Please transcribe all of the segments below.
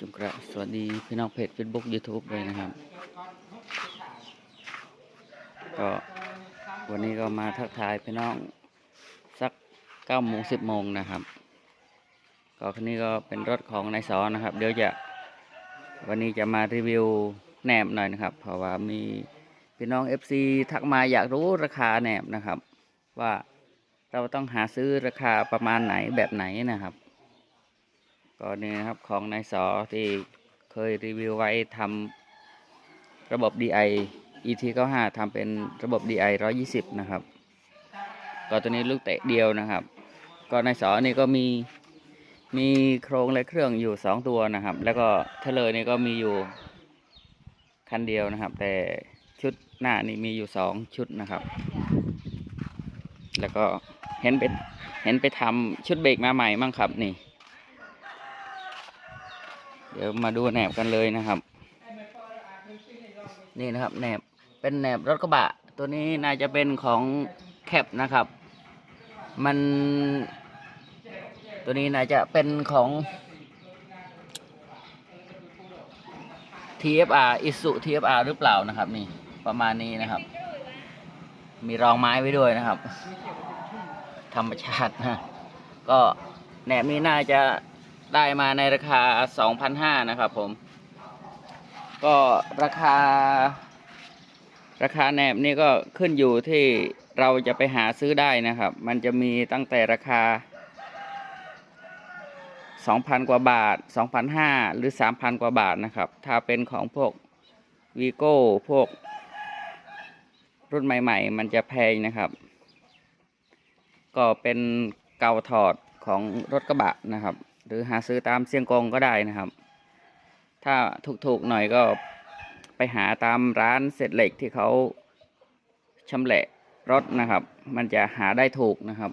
จุงกระสวัสดีพี่น้องเพจ Facebook YouTube เลยนะครับ ก็วันนี้ก็มาทักทายพี่น้องสักเก้าโมงสิบโมงนะครับ ก็คันนี้ก็เป็นรถของนายสอนนะครับ เดี๋ยวจะวันนี้จะมารีวิวแหนบหน่อยนะครับ เพราะว่ามีพี่น้อง FC ทักมาอยากรู้ราคาแหนบนะครับ ว่าเราต้องหาซื้อราคาประมาณไหนแบบไหนนะครับ ก็นี่นะครับของนายสอที่เคยรีวิวไว้ทำระบบ DI ET 95 ทำเป็นระบบ DI 120 นะครับ ก็ตัวนี้ลูกเตะเดียวนะครับ ก็นายสอนี่ก็มีมีโครงและเครื่องอยู่ 2 ตัวนะครับ แล้วก็เทเลอร์นี่ก็มีอยู่คันเดียวนะครับ แต่ชุดหน้านี่มีอยู่ 2 ชุดนะครับ แล้วก็เห็นเป็นเห็นไปทำชุดเบรกมาใหม่มั่งครับนี่ เดี๋ยวมาดูแหนบกันเลยนะครับ นี่นะครับแหนบเป็นแหนบรถกระบะ ตัวนี้น่าจะเป็นของแคปนะครับ มัน ตัวนี้น่าจะเป็นของ TFR อิสุ TFR หรือเปล่านะครับ นี่ประมาณนี้นะครับ มีรองไม้ไว้ด้วยนะครับ ธรรมชาตินะก็แหนบนี้น่าจะ ได้มาในราคา 2,500 นะครับผม ก็ราคา ราคาแหนบนี่ก็ขึ้นอยู่ที่เราจะไปหาซื้อได้นะครับ มันจะมีตั้งแต่ราคา 2,000 กว่าบาท 2,500 หรือ 3,000 กว่าบาทนะครับ ถ้าเป็นของพวกวีโก้พวกรุ่นใหม่ ๆ มันจะแพงนะครับ ก็เป็นเกาถอดของรถกระบะนะครับ หรือหาซื้อตามเซียงกงก็ได้นะครับ ถ้าถูกๆหน่อยก็ไปหาตามร้านเศษเหล็กที่เขาชำแหละรถนะครับ มันจะหาได้ถูกนะครับ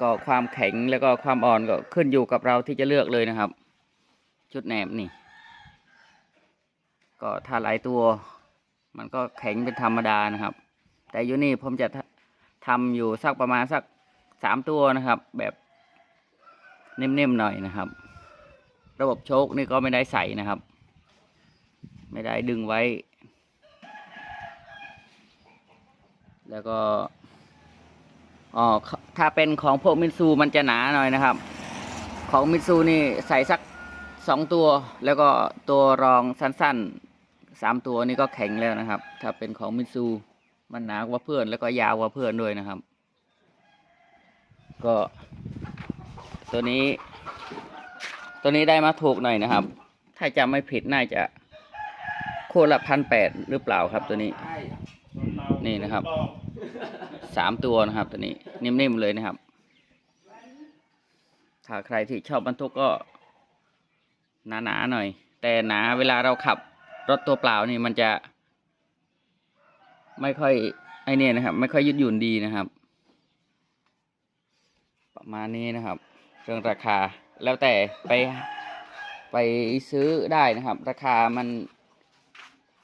ก็ความแข็งแล้วก็ความอ่อนก็ขึ้นอยู่กับเราที่จะเลือกเลยนะครับ ชุดแหนบนี่ ก็ถ้าหลายตัว มันก็แข็งเป็นธรรมดานะครับ แต่อยู่นี่ผมจะทำอยู่สักประมาณสักสามตัวนะครับ แบบ นิ่มๆหน่อยนะครับ ระบบโชคนี่ก็ไม่ได้ใส่นะครับ ไม่ได้ดึงไว้ แล้วก็อ๋อถ้าเป็นของพวกมิตซูมันจะหนาหน่อยนะครับ ของมิตซูนี่ใส่สักสองตัว แล้วก็ตัวรองสั้นๆสามตัวนี่ก็แข็งแล้วนะครับ ถ้าเป็นของมิตซูมันหนากว่าเพื่อนแล้วก็ยาวกว่าเพื่อนด้วยนะครับ ก็ ตัวนี้ ตัวนี้ได้มาถูกหน่อยนะครับ ถ้าจำไม่ผิดน่าจะโคละพันแปดหรือเปล่าครับตัวนี้ นี่นะครับสามตัวนะครับ ตัวนี้นิ่มๆเลยนะครับ ถ้าใครที่ชอบบรรทุกก็หนาๆหน่อย แต่หนาเวลาเราขับรถตัวเปล่านี่มันจะ ไม่ค่อยไอเนี่ยนะครับ ไม่ค่อยยืดหยุ่นดีนะครับ ประมาณนี้นะครับ เรื่องราคาแล้วแต่ไปไปซื้อได้นะครับ ราคามัน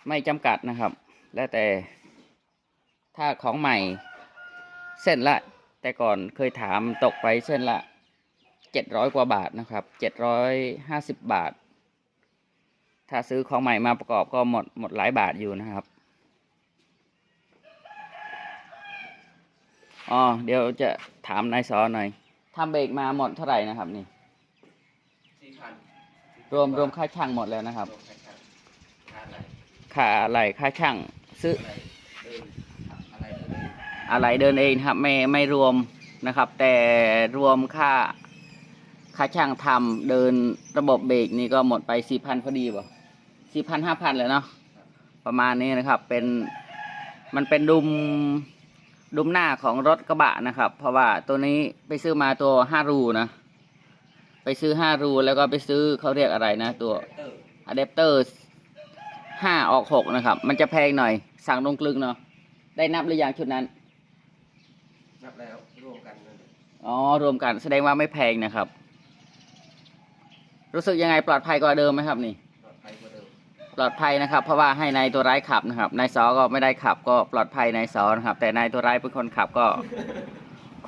ไม่จำกัดนะครับ แล้วแต่ถ้าของใหม่เส้นละ แต่ก่อนเคยถามตกไปเส้นละเจ็ดร้อยกว่าบาทนะครับเจ็ดร้อยห้าสิบบาท ถ้าซื้อของใหม่มาประกอบก็หมดหมดหลายบาทอยู่นะครับอ๋อเดี๋ยวจะถามนายสอหน่อย ทำเบรกมาหมดเท่าไหร่นะครับนี่ สี่พันรวมรวมค่าช่างหมดแล้วนะครับรวมกันครับค่าอะไรค่าอะไรค่าช่าง ซื้ออะไรเดินอะไรเดินอะไรเดินเองนะครับ ไม่ไม่รวมนะครับ แต่รวมค่าค่าช่างทำเดินระบบเบรกนี่ก็หมดไปสี่พันพอดีป่ะสี่พันห้าพันเลยเนาะประมาณนี้นะครับ เป็นมันเป็นดุม ดุมหน้าของรถกระบะนะครับ เพราะว่าตัวนี้ไปซื้อมาตัวห้ารูนะ ไปซื้อห้ารูแล้วก็ไปซื้อเขาเรียกอะไรนะ ตัวเตอร์อะแดปเตอร์ห้าออกหกนะครับ มันจะแพงหน่อย สั่งลงกลึงเนาะได้นับหรือยังชุดนั้น นับแล้วรวมกันนั่นแหละอ๋อรวมกันแสดงว่าไม่แพงนะครับ รู้สึกยังไงปลอดภัยกว่าเดิมไหมครับนี่ ปลอดภัยนะครับ เพราะว่าให้นายตัวร้ายขับนะครับนายสอก็ไม่ได้ขับ ก็ปลอดภัยนายสอนะครับ แต่นายตัวร้ายเป็นคนขับก็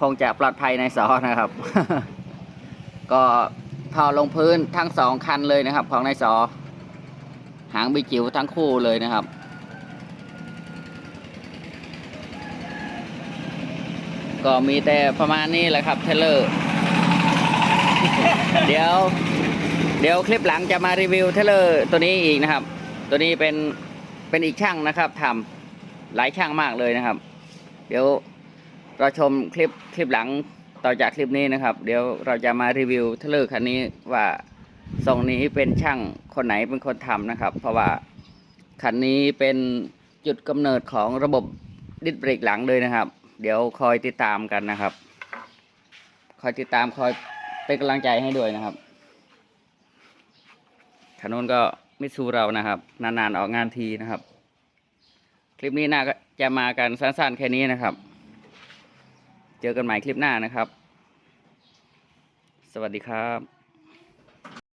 คงจะปลอดภัยนายสอนะครับ ก็ทอลงพื้นทั้งสองคันเลยนะครับ ของนายสอหางบิจิ๋วทั้งคู่เลยนะครับก็มีแต่ประมาณนี้แหละครับเทเลอร์ เดี๋ยว เดี๋ยวคลิปหลังจะมารีวิวเทเลอร์ตัวนี้อีกนะครับ ตัวนี้เป็นเป็นอีกช่างนะครับทำหลายช่างมากเลยนะครับ เดี๋ยวเราชมคลิปคลิปหลังต่อจากคลิปนี้นะครับ เดี๋ยวเราจะมารีวิวเทเลอร์คันนี้ว่าทรงนี้เป็นช่างคนไหนเป็นคนทำนะครับ เพราะว่าคันนี้เป็นจุดกำเนิดของระบบดิสเบรกหลังเลยนะครับ เดี๋ยวคอยติดตามกันนะครับ คอยติดตามคอยเป็นกำลังใจให้ด้วยนะครับขนนก็ มิตซูเรานะครับ นานๆออกงานทีนะครับ คลิปนี้น่าจะมากันสั้นๆแค่นี้นะครับ เจอกันใหม่คลิปหน้านะครับ สวัสดีครับ